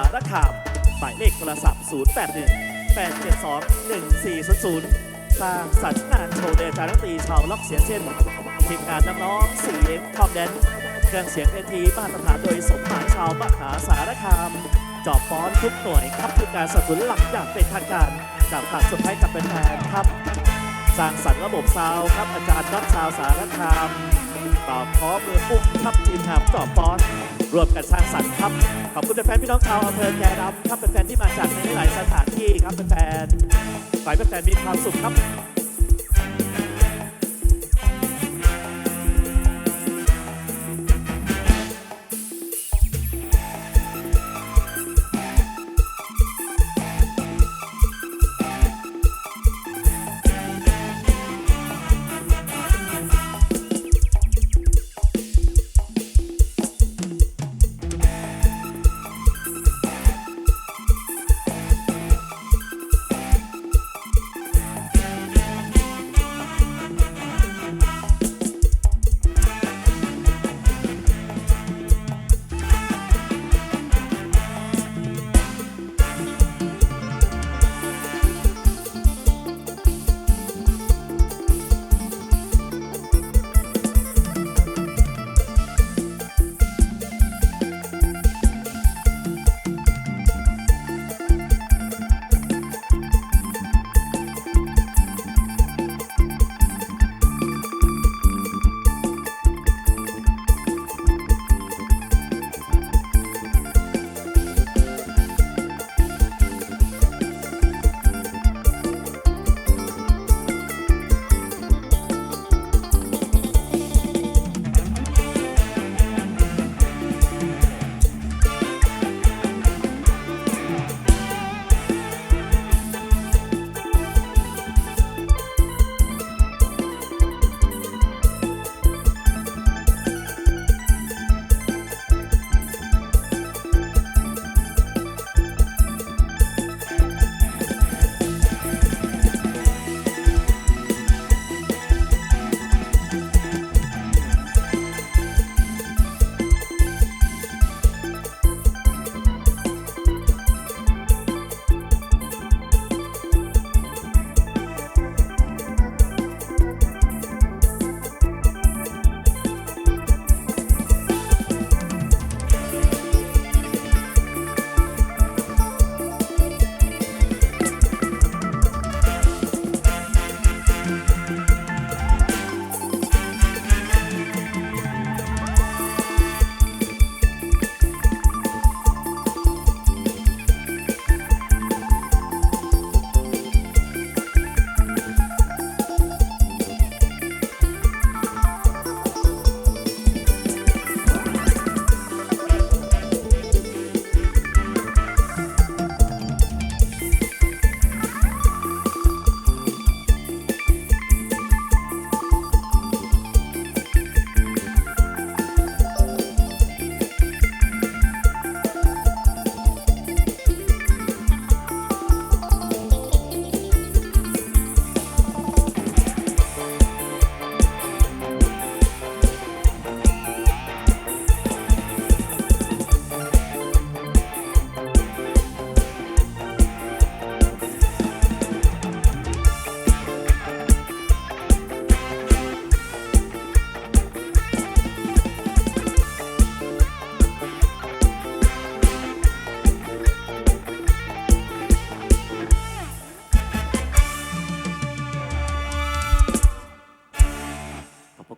ารคาม หมายเลขโทรศัพท์ 081 872 1400 สร้างสรรค์งานโชว์เดชานตีชาวล็อกเสียงเช่นทีมงานนักร้องเสียงทอมแดนซ์เครื่องเสียงเอทีมาตรฐานโดยสมหมายชาวมหาสารคาม จอบฟ้อนทุกหน่วยครับคือการสนับสนุนหลักอย่างเป็นทางการจากทางสุดท้ายกับเป็นแฟนครับสร้างสรรค์ระบบซาวครับอาจารย์นักชาวสารคามต่อพร้อมมือปุ๊บครับทีมหาจอบฟ้อน ร่วมกันสร้างสรรค์ครับ ขอบคุณแฟนพี่น้องชาวอำเภอแกดำครับแฟนที่มาจากในหลายสถานที่ครับแฟนฝ่ายแฟนมีความสุขครับ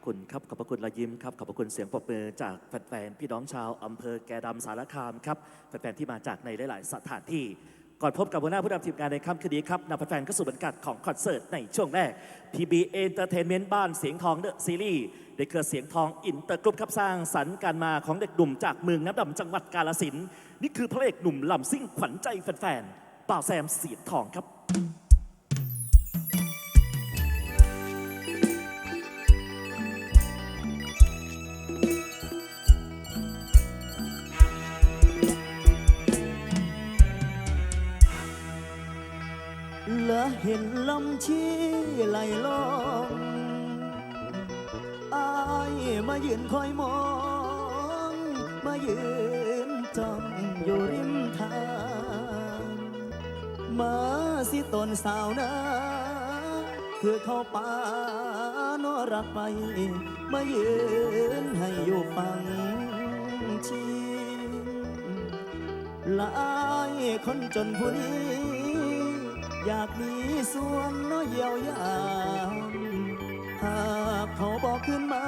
คุณครับ ขอบพระคุณรอยยิ้มครับ ขอบพระคุณเสียงปรบมือจากแฟนๆพี่น้องชาวอำเภอแกดำสารคามครับแฟนๆที่มาจากในหลาย ๆ สถานที่ ก่อนพบกับหัวหน้าผู้นำทีมงานในค่ำคืนนี้ครับนำแฟนๆเข้าสู่บรรยากาศของคอนเสิร์ตในช่วงแรก PB Entertainment บ้านเสียงทองเดอะซีรีส์ได้เครือเสียงทองอินเตอร์กรุ๊ปครับสร้างสรรค์การมาของเด็กหนุ่มจากเมืองน้ำดำจังหวัดกาลสินธุ์นี่คือพระเอกหนุ่มลำซิ่งขวัญใจแฟนๆบ่าวแซมเสียงทองครับ ห็นลำชีไหลลงอายมายืนคอยมอง มายืนจ้องอยู่ริมทาง มาสิตนสาวนะคือเข้าปานอรักไป มายืนให้อยู่ฟังชีลายคนจนผู้นี้ อยากมีส่วนน้อยเยียวยาหากเขาบอกขึ้นมา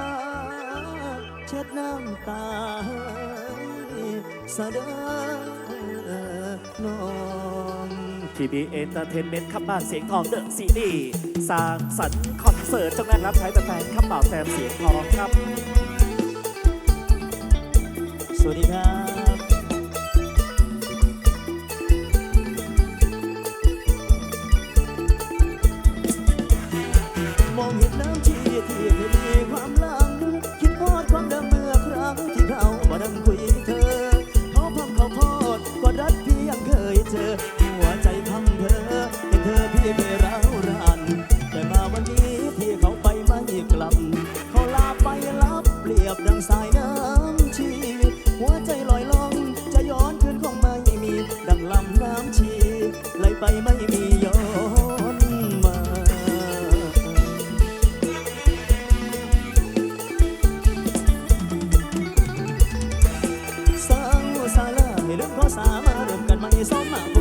เช็ดน้ำตาสะเดอน้องทีบีเอนเตอร์เทนเมนต์ขับบ้านเสียงทองเดอะซีดีสร้างสรรค์คอนเสิร์ตจงนั้นรับใช้แฟนๆขับเป่าแซมเสียงทองครับ สวัสดีครับ สามาเริ่มกันใหม่ซ้อมมา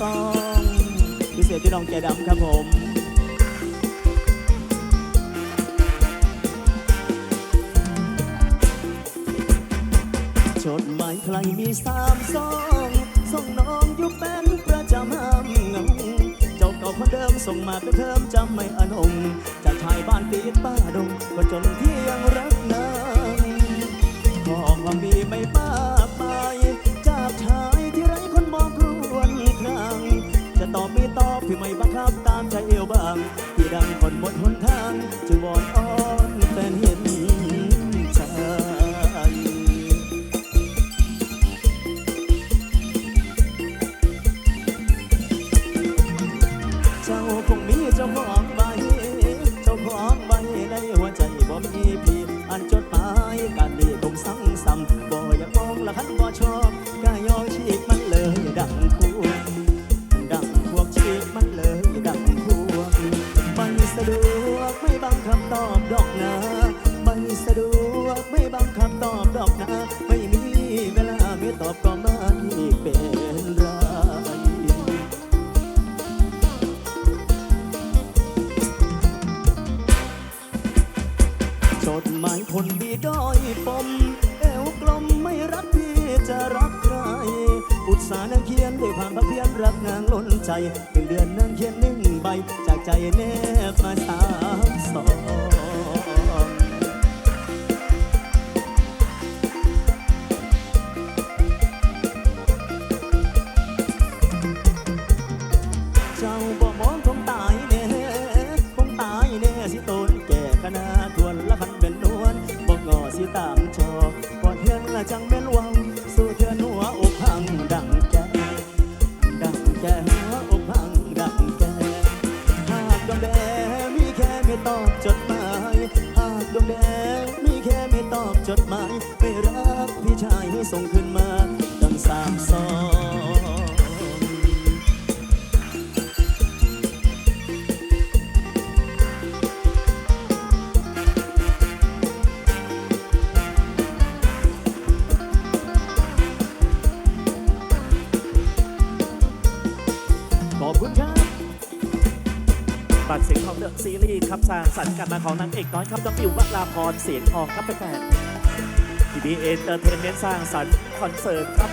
ซองพิเศษพี่น้องแกดำครับผมจดหมายใครมีสามซองส่งน้องอยู่เป็นประจำห้ามเหงาเจ้าเก่าคนเดิมส่งมาเป็นเทอมจำไม่อนงจากชายบ้านตีดป้าดงก็จนที่ยังรักนางขอความมีไม่มา มองละคันบ่ชอบกายอฉีกมันเลยดังควงดังพวกฉีกมันเลยดังควงไม่สะดวกไม่บังคับตอบดอกนะไม่สะดวกไม่บังคับตอบดอกนะไม่มีเวลาไม่ตอบก็ไม่เป็นไรจดหมายคนดีด้อยปม กลมไม่รักพี่จะรักใคร อุตสาห์นั่งเขียนด้วยความภาคเพียรรักนางล้นใจเป็นเดือนนั่งเขียนหนึ่งใบ จากใจแนบมาสามสองตาับสร้างสรรค์กานมาของนางเอกน้อยครับน้องอิววราพรเสียงทองครับแฟนๆทีวีเอ็นเตอร์เทนเมนต์สร้างสรรค์คอนเสิร์ตครับ